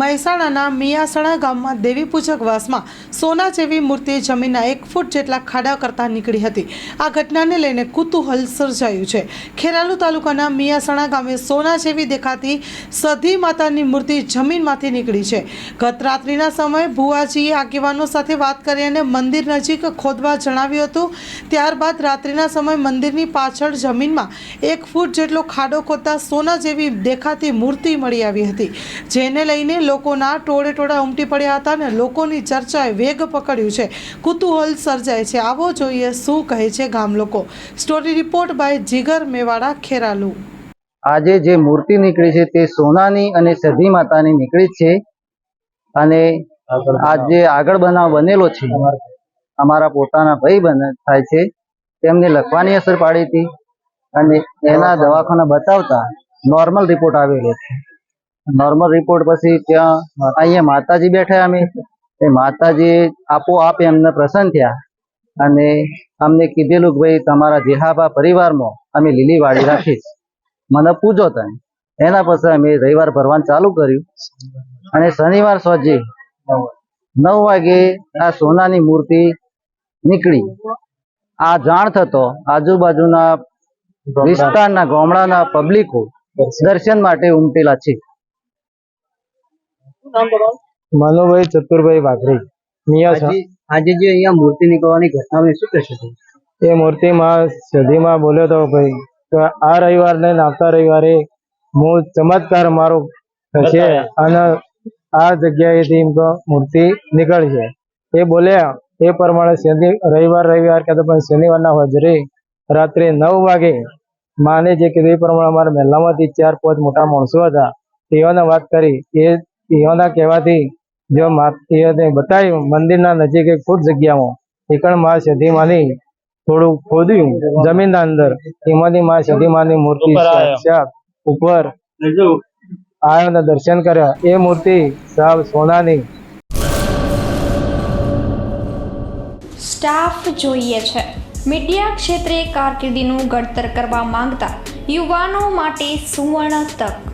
મહેસાણાના મિયાસણા ગામમાં દેવી પૂજક વાસમાં સોના જેવી મૂર્તિ જમીનના એક ફૂટ જેટલા ખાડા કરતા નીકળી હતી. આ ઘટનાને લઈને કુતૂહલ સર્જાયું છે. ખેરાલુ તાલુકાના મિયાસણા ગામે સોના જેવી દેખાતી સધી માતાની મૂર્તિ જમીનમાંથી નીકળી છે. ગત રાત્રિના સમયે ભુવાજીએ આગેવાનો સાથે વાત કરી અને મંદિર નજીક ખોદવા જણાવ્યું હતું. ત્યારબાદ રાત્રિના સમયે મંદિરની પાછળ જમીનમાં એક ફૂટ જેટલો ખાડો ખોદતા સોના જેવી દેખાતી મૂર્તિ મળી આવી હતી. જેને લઈને લોકોના ટોળે ટોળા ઉમટી પડ્યા હતા અને લોકોની ચર્ચાએ વેગ પકડ્યું છે. કુતૂહલ સર્જાય છે. આવો જોઈએ શું કહે છે ગામ લોકો. Story report by Jigar Mewada, Kheralu. આજે જે મૂર્તિ નીકળી છે તે સોનાની અને સધી માતાની નીકળી છે અને આ જે આગળ બનાવ બનેલો છે. અમારા પોતાના ભાઈ બને થાય છે. તેમને લખવાની અસર પાડી હતી અને એના દવાખાના બતાવતા નોર્મલ રિપોર્ટ આવેલો છે. નોર્મલ રિપોર્ટ પછી ત્યાં અહીંયા માતાજી બેઠા અમે. એ માતાજી આપોઆપ એમને પ્રસન્ન થયા. અને અમને કીધેલું કે ભાઈ, તમારા જેહાબા પરિવારમાં અમે લીલી વાળી રાખીશ મને પૂજો તમે. એના પછી અમે રવિવાર ભરવાનું ચાલુ કર્યું. અને શનિવાર સોજી નવ વાગે આ સોનાની મૂર્તિ નીકળી. આ જાણ થતો આજુબાજુના વિસ્તારના ગામડાના પબ્લિકો દર્શન માટે ઉમટેલા છે. મનુભાઈ ચતુરભાઈ વાઘરી. મિયા આજે આજે જે અહીંયા મૂર્તિ નીકળવાની ઘટના શું કહેશો? એ મૂર્તિમાં સદીમાં બોલ્યો તો ભાઈ કે આ રવિવાર ને આવતા રવિવારે હું ચમત્કાર મારો થશે અને આ જગ્યાએથી એમ તો મૂર્તિ નીકળશે. એ બોલ્યા એ પ્રમાણે શનિ રવિવાર રવિવાર કે પણ પણ શનિવારના હોજરે રાત્રે નવ વાગે માને જે કીધું એ પ્રમાણે અમારા મહેલામાંથી ચાર પાંચ મોટા માણસો હતા. તેઓને વાત કરી એ તેઓના કહેવાથી જો સિંહોને બતાવ્યું મંદિરના નજીક એક ફૂટ જગ્યામાં એકણમાં સધીમાની થોડું ખોદ્યું. જમીનના અંદર એમાંથી માં સધીમાની મૂર્તિ ઉપર આવ્યો દર્શન કર્યા. એ મૂર્તિ સાવ સોનાની સ્ટાફ જોઈએ છે. મીડિયા ક્ષેત્રે કારકિર્દીનું ઘડતર કરવા માંગતા યુવાનો માટે સુવર્ણ તક.